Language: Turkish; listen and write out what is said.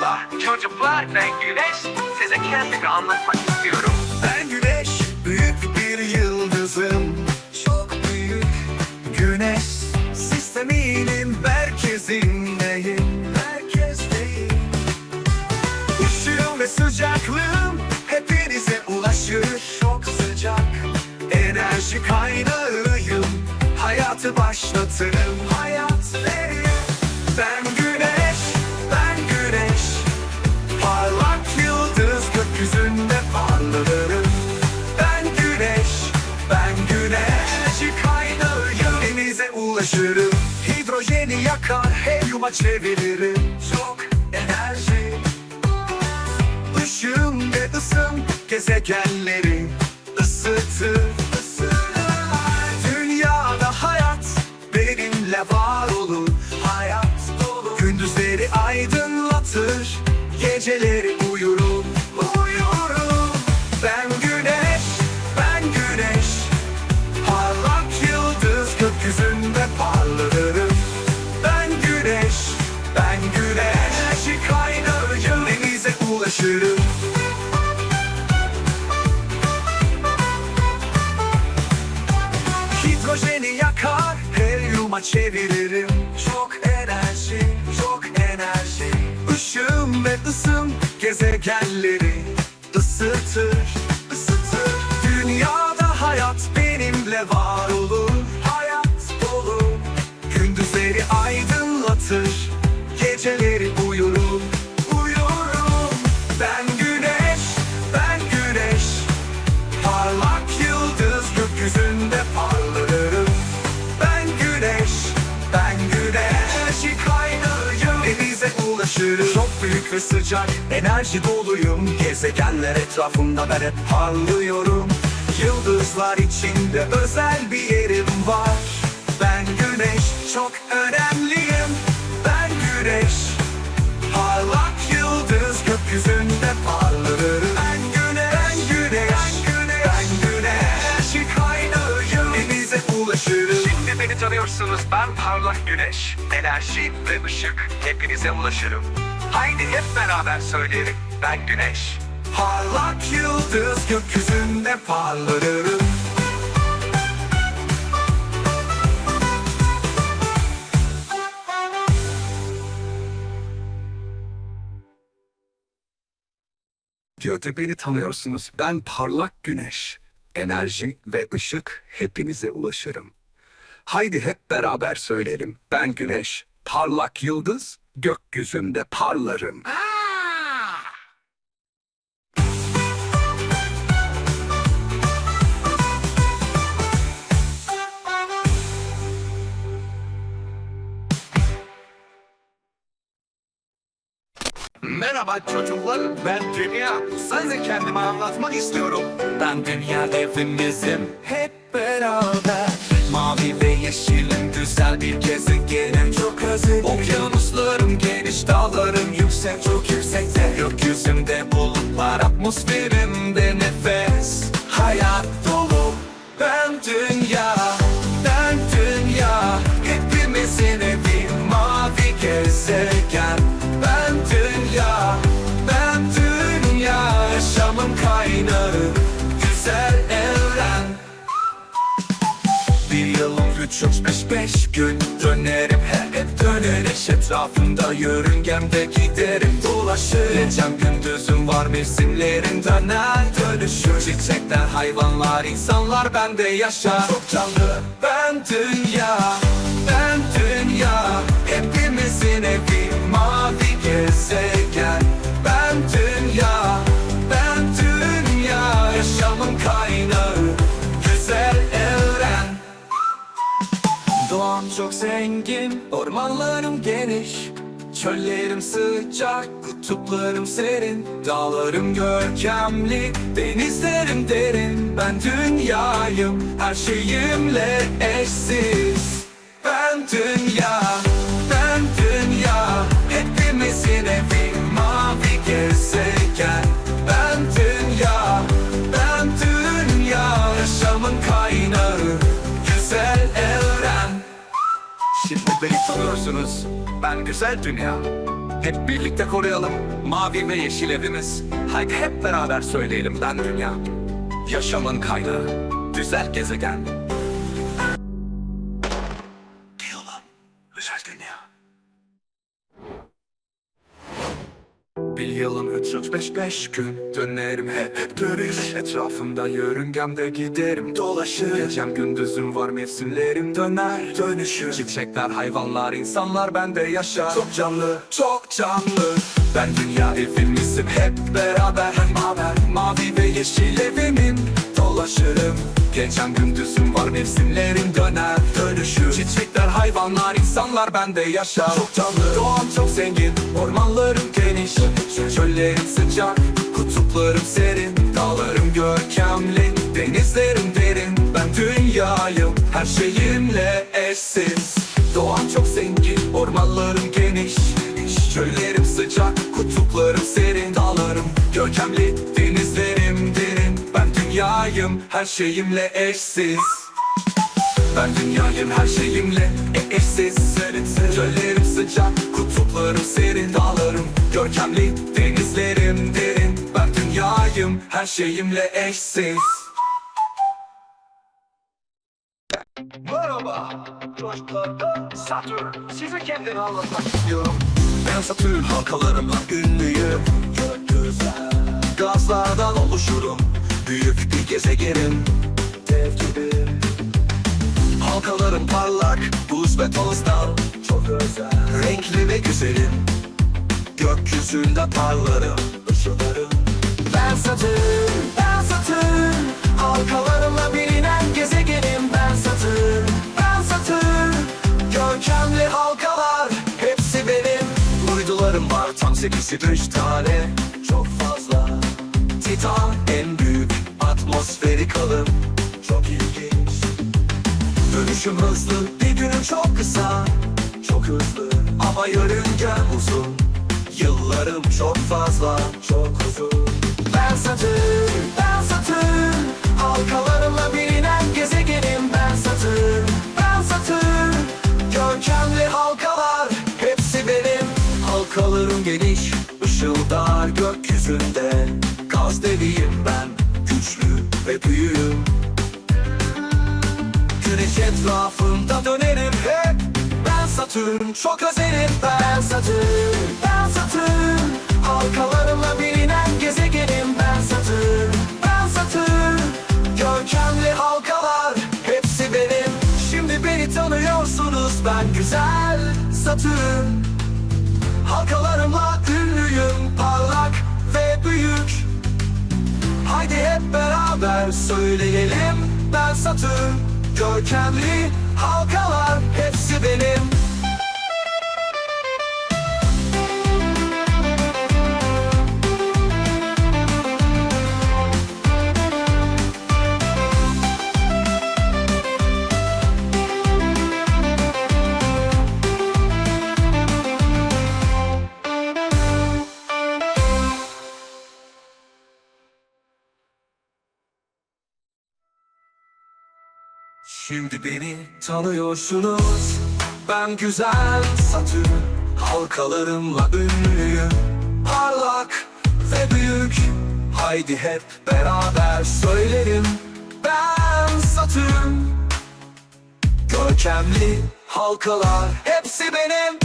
Merhaba çocuklar ben Güneş. Size kendimi anlatmak istiyorum. Ben güneş, büyük bir yıldızım. Çok büyük Güneş, sisteminin merkezindeyim. Merkezdeyim. Işığım ve sıcaklığım hepinize ulaşır. Çok sıcak Enerji kaynağıyım. Hayatı başlatırım. Hayat verir Ben helyuma çeviririm Çok enerji. Işığım ve ısım gezegenleri ısıtır helyuma çeviririm. Çok enerji, çok enerji. Işığım ve ısım gezegenleri Ulaşırım Çok büyük ve sıcak. Enerji doluyum. Gezegenler etrafımda ben hep parlıyorum. Yıldızlar içinde özel bir yerim var. Ben güneş çok önemliyim. Ben güneş Parlak yıldız gökyüzünde parlarım Ben güneş, ben güneş, ben güneş, ben güneş kaynağıyım Denize ulaşırım. Şimdi beni tanıyorsunuz. Ben parlak güneş. Enerji ve ışık hepinize ulaşırım. Haydi hep beraber söyleyelim. Ben güneş. Parlak yıldız gökyüzünde parlarım Diyordu beni tanıyorsunuz. Ben parlak güneş. Enerji ve ışık hepinize ulaşırım. Haydi hep beraber söyleyelim. Ben güneş, parlak yıldız, gökyüzünde parlarım. Merhaba çocuklar, ben Dünya. Size kendimi anlatmak istiyorum. Ben Dünya devrimizim. Hep beraber. Mavi ve yeşilim güzel bir gezegenim çok özledim. Okyanuslarım geniş, dağlarım yüksek, çok yüksekte. Gökyüzümde bulutlar, atmosferimde 365 gün dönerim her hep dönereş etrafında yörüngemde giderim. Dolaşır Gecem gündüzüm var mevsimlerin döner dönüşür Çiçekler hayvanlar insanlar bende yaşar. Çok canlı ben dünya ben dünya. Hepimizin evi mavi gezegen zengin, ormanlarım geniş. Çöllerim sıcak, kutuplarım serin. Dağlarım görkemli, denizlerim derin. Ben dünyayım, her şeyimle eşsiz. Ben dünya, beni tanıyorsunuz. Ben güzel dünya. Hep birlikte koruyalım mavi ve yeşil evimiz. Haydi hep beraber söyleyelim ben dünya. Yaşamın kaynağı, güzel gezegen. Diyorlar, güzel dünya. Bir yılın 365 gün dönerim hep, dönüş. Etrafımda yörüngemde giderim dolaşır. Gecem gündüzüm var mevsimlerim döner dönüşür. Çiçekler hayvanlar insanlar bende yaşar. Çok canlı çok canlı. Ben dünya evimizim hep beraber. Maver mavi ve yeşil evimin dolaşırım. Gecem gündüzüm var mevsimlerim döner dönüşür. Çiçekler hayvanlar insanlar bende yaşar. Çok canlı doğam çok zengin. Geniş Çöllerim sıcak Kutuplarım serin Dağlarım görkemli Denizlerim derin. Ben dünyayım Her şeyimle eşsiz. Doğam çok zengin Ormanlarım geniş. Çöllerim sıcak Kutuplarım serin Dağlarım görkemli Denizlerim derin. Ben dünyayım Her şeyimle eşsiz. Ben dünyayım her şeyimle e eşsiz. Çöllerim sıcak, kutuplarım serin Dağlarım görkemli, denizlerim derin Ben dünyayım her şeyimle eşsiz. Merhaba çocuklar ben Satürn Size kendimi anlatmak istiyorum. Ben Satürn halkalarımla ünlüyüm. Gökyüzü Gazlardan oluşurum. Büyük bir gezegenim. Dev gibi. Halkalarım parlak, buz ve tozdan. Çok özel. Renkli ve güzelim Gökyüzünde parlarım, Ben Satürn, ben Satürn Halkalarımla bilinen gezegenim. Ben Satürn, ben Satürn Görkemli halkalar, hepsi benim. Uydularım var tam sekizsi üç tane. Çok fazla. Titan en büyük atmosferik alım Çok ilginç. Dönüşüm hızlı, bir günüm çok kısa. Çok hızlı ama yörüngem uzun Yıllarım çok fazla, çok uzun. Ben Satürn, ben Satürn Halkalarımla bilinen gezegenim. Ben Satürn, ben Satürn Görkemli halkalar, hepsi benim. Halkalarım geniş, ışıldar gökyüzünde. Gaz deviyim ben, güçlü ve büyüğüm. Güneş etrafında dönerim hep. Satürn çok özelim ben Satürn, ben Satürn Halkalarımla ünlüyüm parlak ve büyük. Haydi hep beraber söyleyelim ben Satürn Görkemli halkalar hepsi benim Şimdi beni tanıyorsunuz. Ben güzel Satürn Halkalarımla ünlüyüm. Parlak ve büyük. Haydi hep beraber söylerim. Ben Satürn Görkemli halkalar hepsi benim